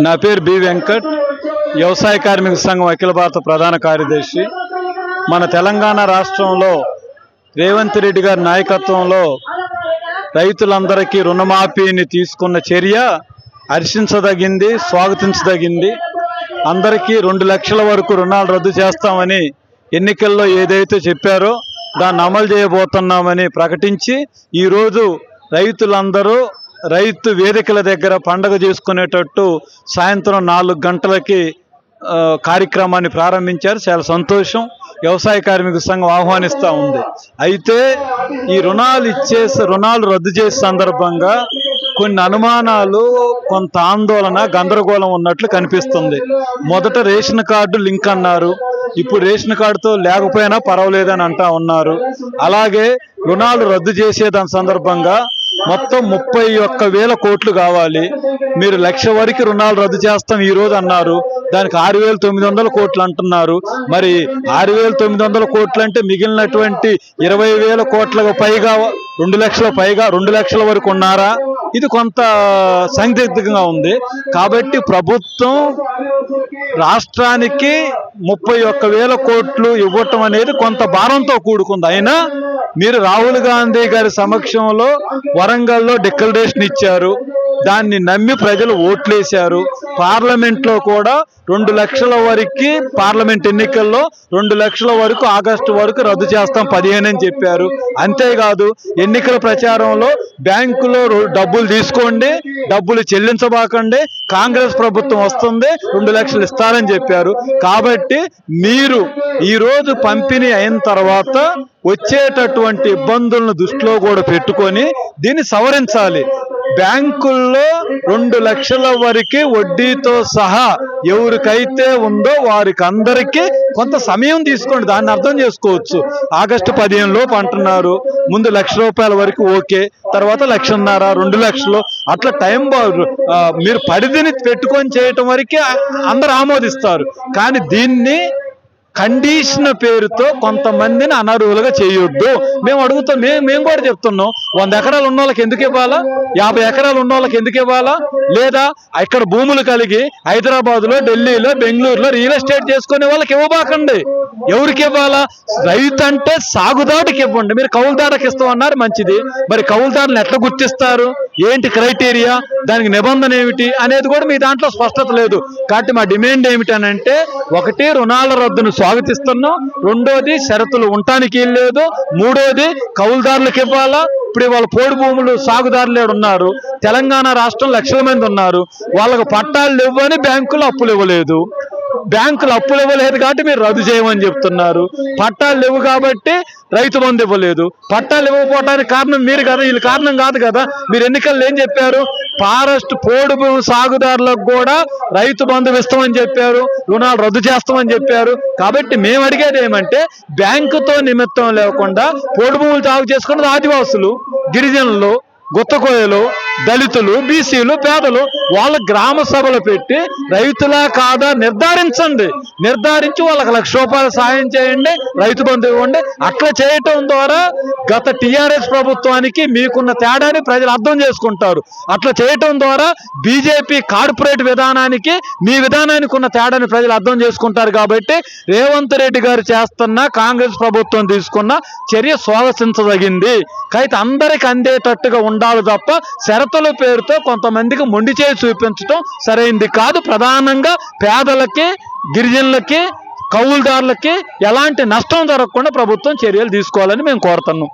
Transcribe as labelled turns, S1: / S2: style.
S1: నా పేరు బి వెంకట్. వ్యవసాయ కార్మిక సంఘం అఖిల భారత ప్రధాన కార్యదర్శి. మన తెలంగాణ రాష్ట్రంలో రేవంత్ రెడ్డి గారి నాయకత్వంలో రైతులందరికీ రుణమాఫీని తీసుకున్న చర్య హర్షించదగింది స్వాగతించదగింది. అందరికీ రెండు లక్షల వరకు రుణాలు రద్దు చేస్తామని ఎన్నికల్లో ఏదైతే చెప్పారో దాన్ని అమలు చేయబోతున్నామని ప్రకటించి ఈరోజు రైతులందరూ రైతు వేదికల దగ్గర పండగ చేసుకునేటట్టు సాయంత్రం నాలుగు గంటలకి కార్యక్రమాన్ని ప్రారంభించారు. చాలా సంతోషం. వ్యవసాయ కార్మిక సంఘం ఆహ్వానిస్తూ ఉంది. అయితే ఈ రుణాలు ఇచ్చే రుణాలు రద్దు చేసే సందర్భంగా కొన్ని అనుమానాలు కొంత ఆందోళన గందరగోళం ఉన్నట్లు కనిపిస్తుంది. మొదట రేషన్ కార్డు లింక్ అన్నారు. ఇప్పుడు రేషన్ కార్డుతో లేకపోయినా పర్వాలేదని అంటా ఉన్నారు. అలాగే రుణాలు రద్దు చేసే దాని సందర్భంగా మొత్తం ముప్పై ఒక్క వేల కోట్లు కావాలి. మీరు లక్ష వరకు రుణాలు రద్దు చేస్తాం ఈ రోజు అన్నారు. దానికి ఆరు వేల తొమ్మిది వందల కోట్లు అంటున్నారు. మరి ఆరు వేల తొమ్మిది వందల కోట్లు అంటే మిగిలినటువంటి ఇరవై వేల కోట్లకు పైగా రెండు లక్షల పైగా రెండు లక్షల వరకు ఉన్నారా? ఇది కొంత సందిగ్ధంగా ఉంది. కాబట్టి ప్రభుత్వం రాష్ట్రానికి ముప్పై ఒక్క వేల కోట్లు ఇవ్వటం అనేది కొంత భారంతో కూడుకుంది. అయినా మీరు రాహుల్ గాంధీ గారి సమక్షంలో వరంగల్లో డిక్లరేషన్ ఇచ్చారు. దాన్ని నమ్మి ప్రజలు ఓట్లేశారు. పార్లమెంట్లో కూడా రెండు లక్షల వరకు పార్లమెంట్ ఎన్నికల్లో రెండు లక్షల వరకు ఆగస్టు వరకు రద్దు చేస్తాం పదిహేను అని చెప్పారు. అంతేకాదు ఎన్నికల ప్రచారంలో బ్యాంకులో రో- డబ్బులు తీసుకోండి డబ్బులు చెల్లించబాకండి కాంగ్రెస్ ప్రభుత్వం వస్తుంది రెండు లక్షలు ఇస్తారని చెప్పారు. కాబట్టి మీరు ఈరోజు పంపిణీ అయిన తర్వాత వచ్చేటటువంటి ఇబ్బందులను దృష్టిలో కూడా పెట్టుకొని దీన్ని సవరించాలి. బ్యాంకుల్లో రెండు లక్షల వరకు వడ్డీతో సహా ఎవరికైతే ఉందో వారికి అందరికీ కొంత సమయం తీసుకోండి. దాన్ని అర్థం చేసుకోవచ్చు. ఆగస్టు పదిహేను లోపు అంటున్నారు. ముందు లక్ష రూపాయల వరకు ఓకే తర్వాత లక్షన్నర రెండు లక్షలు. అట్లా టైం మీరు పరిధిని పెట్టుకొని చేయటం వరకే అందరు ఆమోదిస్తారు. కానీ దీన్ని కండిషన్ పేరుతో కొంతమందిని అనర్హులుగా చేయొద్దు మేము అడుగుతాం మేము మేము కూడా చెప్తున్నాం వంద ఎకరాలు ఉన్న వాళ్ళకి ఎందుకు ఇవ్వాలా? యాభై ఎకరాలు ఉన్న వాళ్ళకి ఎందుకు ఇవ్వాలా? లేదా ఇక్కడ భూములు కలిగి హైదరాబాద్లో ఢిల్లీలో బెంగళూరులో రియల్ ఎస్టేట్ చేసుకునే వాళ్ళకి ఇవ్వబాకండి. ఎవరికి ఇవ్వాలా? రైతు అంటే సాగుదాటుకి ఇవ్వండి. మీరు కౌలుదాడకి ఇస్తామన్నారు మంచిది. మరి కౌలుదారులను ఎట్లా గుర్తిస్తారు? ఏంటి క్రైటీరియా? దానికి నిబంధన ఏమిటి? అనేది కూడా మీ దాంట్లో స్పష్టత లేదు. కాబట్టి మా డిమాండ్ ఏమిటనంటే ఒకటి రుణాల రద్దును స్వాగతిస్తున్నాం. రెండోది షరతులు ఉండటానికి లేదు. మూడోది కౌలుదారులకు ఇవ్వాలా. ఇప్పుడు వాళ్ళ పోడు భూములు సాగుదారులు ఉన్నారు. తెలంగాణ రాష్ట్రం లక్షల మంది ఉన్నారు. వాళ్ళకు పట్టాలు ఇవ్వని బ్యాంకులు అప్పులు ఇవ్వలేదు. బ్యాంకులు అప్పులు ఇవ్వలేదు కాబట్టి మీరు రద్దు చేయమని చెప్తున్నారు. పట్టాలు లేవు కాబట్టి రైతు బంధు ఇవ్వలేదు. పట్టాలు ఇవ్వకపోవడానికి కారణం మీరు కదా వీళ్ళు కారణం కాదు కదా. మీరు ఎన్నికల్లో ఏం చెప్పారు? ఫారెస్ట్ పోడు భూమి సాగుదారులకు కూడా రైతు బంధు ఇస్తామని చెప్పారు. రుణాలు రద్దు చేస్తామని చెప్పారు. కాబట్టి మేము అడిగేది ఏమంటే బ్యాంకుతో నిమిత్తం లేకుండా పోడు భూములు సాగు చేసుకున్నది ఆదివాసులు గిరిజనులు గుత్తకోయలు దళితులు బీసీలు పేదలు వాళ్ళ గ్రామ సభలు పెట్టి రైతులా కాదా నిర్ధారించండి. నిర్ధారించి వాళ్ళకి లక్ష రూపాయలు సాయం చేయండి రైతు బంధు ఇవ్వండి. అట్లా చేయటం ద్వారా గత టీఆర్ఎస్ ప్రభుత్వానికి మీకున్న తేడాని ప్రజలు అర్థం చేసుకుంటారు. అట్లా చేయటం ద్వారా బీజేపీ కార్పొరేట్ విధానానికి మీ విధానానికి ఉన్న తేడాని ప్రజలు అర్థం చేసుకుంటారు కాబట్టి రేవంత్ రెడ్డి గారు చేస్తున్న కాంగ్రెస్ ప్రభుత్వం తీసుకున్న చర్య స్వాగతించదగింది. అయితే అందరికి అందేటట్టుగా ఉండాలి తప్ప కొలతల పేరుతో కొంతమందికి మొండి చేయి చూపించడం సరైంది కాదు. ప్రధానంగా పేదలకి గిరిజనులకి కౌలుదారులకి ఎలాంటి నష్టం జరగకుండా ప్రభుత్వం చర్యలు తీసుకోవాలని మేము కోరుతున్నాం.